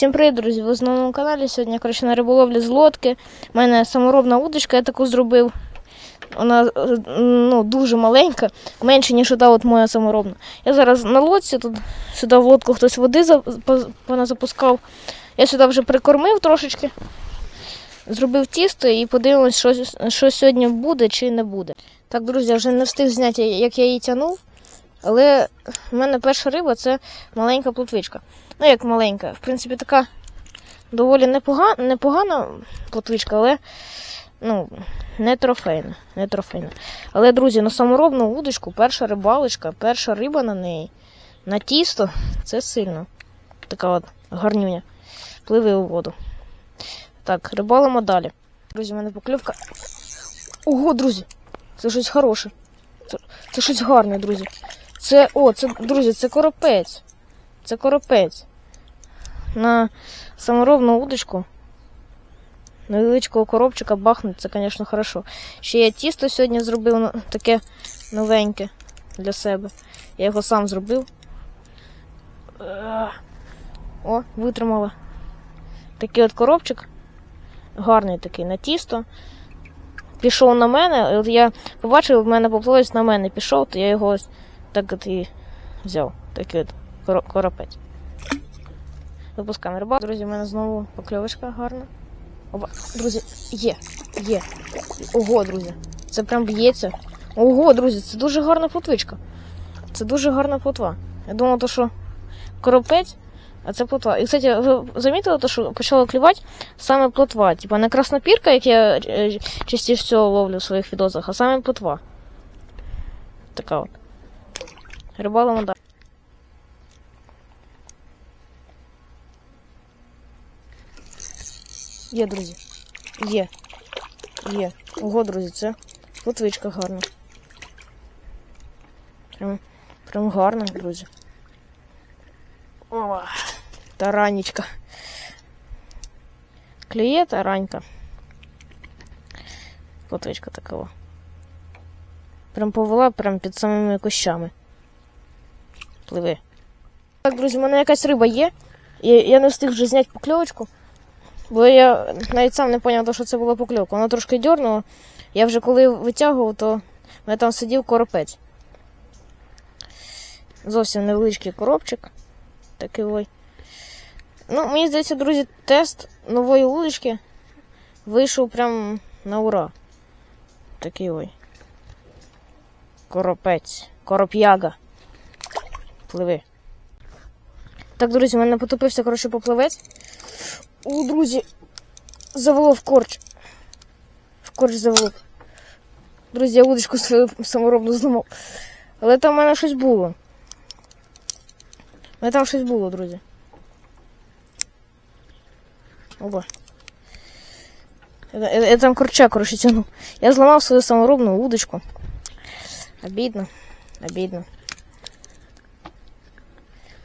Всім привіт, друзі! Знову на каналі. Сьогодні коротше, на риболовлі з лодки. У мене саморобна удочка, я таку зробив. Вона е, ну, дуже маленька, менше, ніж та от моя саморобна. Я зараз на лодці, тут сюди в лодку хтось води вона запускав. Я сюди вже прикормив трошечки, зробив тісто і подивимось, що, що сьогодні буде чи не буде. Так, друзі, я вже не встиг зняти, як я її тягнув. Але в мене перша риба це маленька плотвичка. Ну, як маленька. В принципі, така доволі непогана, непогана плотвичка, але ну, не трофейна. Не трофейна. Але, друзі, на саморобну удочку, перша рибалочка, перша риба на неї, на тісто це сильно. Така от гарнюня. Пливе у воду. Так, рибалимо далі. Друзі, в мене покльовка. Ого, друзі! Це щось хороше. Це, це щось гарне, друзі. Це. О, це, друзі, це коропець. Це коропець. На саморобну удочку. Невеличкого коробчика бахнуть, це, звісно, хорошо. Ще я тісто сьогодні зробив ну, таке новеньке для себе. Я його сам зробив. Е, О, витримала. Такий от коробчик. Гарний такий на тісто. Пішов на мене. От я побачив, в мене поплавець на мене пішов, то я його ось так от і взяв. Такий от коропець. Випускаємо рибалку. Друзі, в мене знову покльовочка гарна. Опа, друзі, є, є. Ого, друзі. Це прям б'ється. Ого, друзі, це дуже гарна плотвичка. Це дуже гарна плотва. Я думала, то, що коропець, а це плотва. І, кстати, ви замітили, то, що почала клювати саме плотва. Типа не краснопірка, як я е, частіше всього ловлю в своїх відосах, а саме плотва. Така от. Рибалимо далі. Є, друзі. Є. Є. Ого, друзі, це плотвичка гарна. Прям, прям гарна, друзі. О, таранечка. Клює таранька. Плотвичка такова. Прям повела прям під самими кущами. Пливи. Так, друзі, в мене якась риба є. Я, я не встиг вже зняти покльовочку. Бо я навіть сам не зрозумів, що це була покльовка. Вона трошки дьорнула. Я вже коли витягував, то в мене там сидів коропець. Зовсім невеличкий коробчик. Такий ой. Ну, мені здається, друзі, тест нової удочки вийшов прям на ура. Такий ой. Коропець. Короп'яга. Пливи. Так, друзі, в мене потопився, коротше, попливець. О, друзі, завело в корч. В корч завело. Друзі, я удочку свою саморобну зламав. Але там в мене щось було. У мене там щось було, друзі. Оба. Я, я, я там корча, коротше, тягнув. Я зламав свою саморобну удочку. Обідно. Обідно.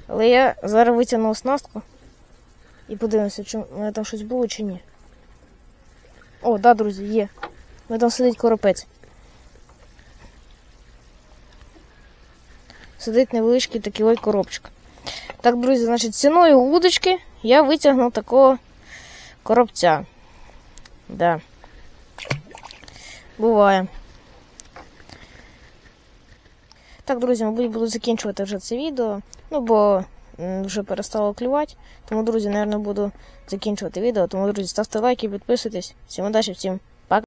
Але я зараз витягну оснастку. І подивимося, чи мене там щось було чи ні. О, да, друзі, є. Мене там сидить коропець. Сидить невеличкий такий ой коробчик. Так, друзі, значить, ціною удочки я витягнув такого коробця. Да. Буває. Так, друзі, мабуть, буду закінчувати вже це відео. Ну, бо вже перестало клювати. Тому, друзі, напевно, буду закінчувати відео. Тому, друзі, ставте лайки, підписуйтесь. Всім удачі, всім